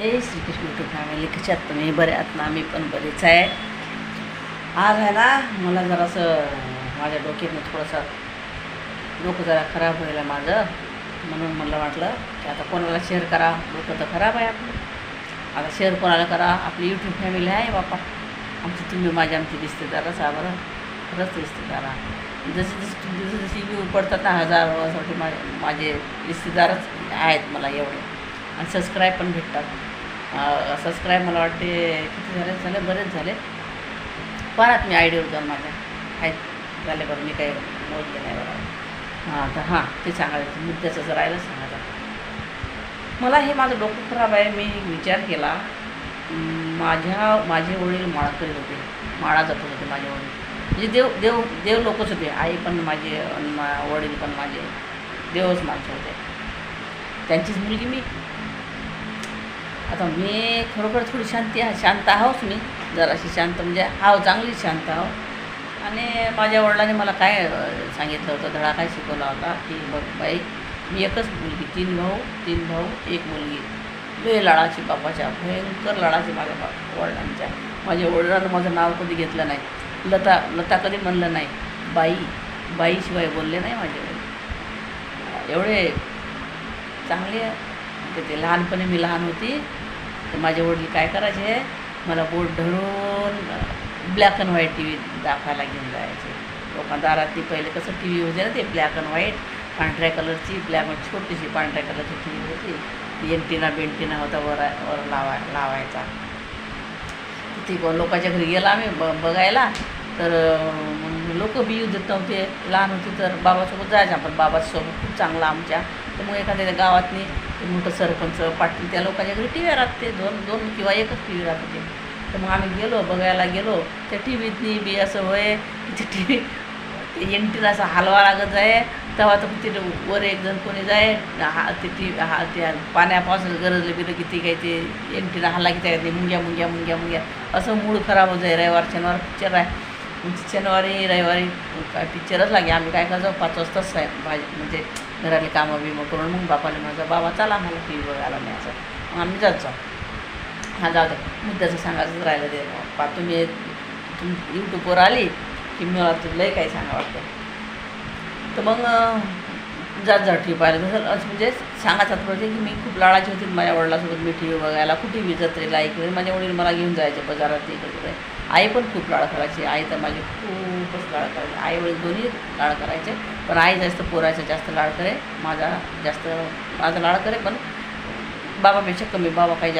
Jai Shrikrishna to family कशात तुम्ही बरे आहात ना आम्ही पण बरेच आहे. आज आहे ना मला जरासं माझ्या डोक्यातनं थोडंसं डोकं जरा खराब व्हायला माझं. म्हणून मला वाटलं की आता कोणाला शेअर करा डोकं तर खराब आहे आपलं. आता शेअर कोणाला करा आपली यूट्यूब फॅमिली आहे बापा आमची तुम्ही माझी आमची रिश्तेदारच आहे बरं. खरंच रिश्तेदार आहे. जसे जसे जसे जशी व्ह्यू पडतात ना हजार वासाठी माझे माझे रिश्तेदारच आहेत मला एवढे. आणि सबस्क्राईब पण भेटतात. सबस्क्राईब मला वाटते किती झाले? झाले बरेच झाले. परत मी आयडियावर जाऊन माझ्या. आहेत. झाले बरं मी काही मोजले नाही बरं. हां तर हां ते सांगायचं मुद्द्याचं जर राहिलं सांगायचं मला हे माझं डोकं खराब आहे. मी विचार केला. माझ्या माझे वडील माळा करीत होते. माळा जपत होते माझे वडील. म्हणजे देव देव देव लोकच होते. आई पण माझे मा- वडील पण माझे. देवच माणसं होते. त्यांचीच मुलगी मी. आता मी खरोखर थोडी शांती आहे शांत आहोच मी. जराशी शांत म्हणजे हाव चांगली शांत आहो आणि माझ्या वडिलांनी मला काय सांगितलं होतं धडा काय शिकवला होता की बघ बाई मी एकच मुलगी तीन भाऊ तीन भाऊ एक मुलगी. लय लाडाची बापाच्या भयंकर लाडाची माझ्या बा वडिलांच्या. माझ्या वडिलांना माझं नाव कधी घेतलं नाही. लता लता कधी म्हणलं नाही. बाई बाईशिवाय बोलले नाही माझे वडील. एवढे चांगले म्हणजे ते लहानपणी मी लहान होती. तर माझे वडील काय करायचे मला बोट धरून black and white T V दाखवायला घेऊन जायचे. लोकां दारातली पहिले कसं टी व्ही होते ना ते ब्लॅक अँड व्हाईट पांढऱ्या कलरची ब्लॅक अँड छोटीशी पांढऱ्या कलरची टी व्ही होती एंटिना बेंटिना होता वर वर लावाय लावायचा. ती लोकांच्या घरी गेला आम्ही ब बघायला. तर लोक बी युद्ध नव्हते. लहान होते तर बाबासोबत जायचं. आपण बाबासोबत खूप चांगला आमच्या. तर मग एखाद्या गावातनी मोठं सरपंच पाटील त्या लोकांच्या घरी टी व्ही राहते दोन दोन किंवा एकच टी व्ही राहते तर मग आम्ही गेलो बघायला गेलो त्या टी व्हीतनी बी असं होय की ते टी व्ही ते एंटीला असा हलवा लागत जाय तेव्हा तर तिथे वर एक जण कोणी जाय हा ते टी हा त्या पाण्यापासून गरजलं बिरं की ती काही ते एंटीला हल्ला की त्या मुंग्या मुंग्या मुंग्या मुंग्या. असं मूड खराब होत जाय रविवार शनिवार पिक्चर आहे शनिवारी रविवारी काय पिक्चरच लागे आम्ही काय करायचो पाच वाजताच साहेब भाजी म्हणजे घरातली कामं बिमं करून मग बापाला म्हणायचं बाबा चला आम्हाला टी व्ही बघायला न्यायचं. मग आम्ही जायचो हां जाऊ दे. मुद्द्याचं सांगायचंच राहिलं ते. पा तुम्ही तुम यूट्यूबवर आली की मला तुलाही काही सांगा वाटतं. तर मग जात जा टी पाहिलं तसं असं म्हणजे सांगायचं होतं की मी खूप लाडाची होती. माझ्या वडिलासोबत मी टी व्ही बघायला कुठे बी जत्रेला इकडे माझ्या वडील मला घेऊन जायचे बाजारात इकडे आई पण खूप लाड करायची. आई तर माझी खूपच लाड करायची. आई वडील दोन्ही लाड करायचे. पण आई जास्त पोराचा जास्त लाड करे माझा जास्त माझा लाड करे पण बाबापेक्षा कमी बाबा काही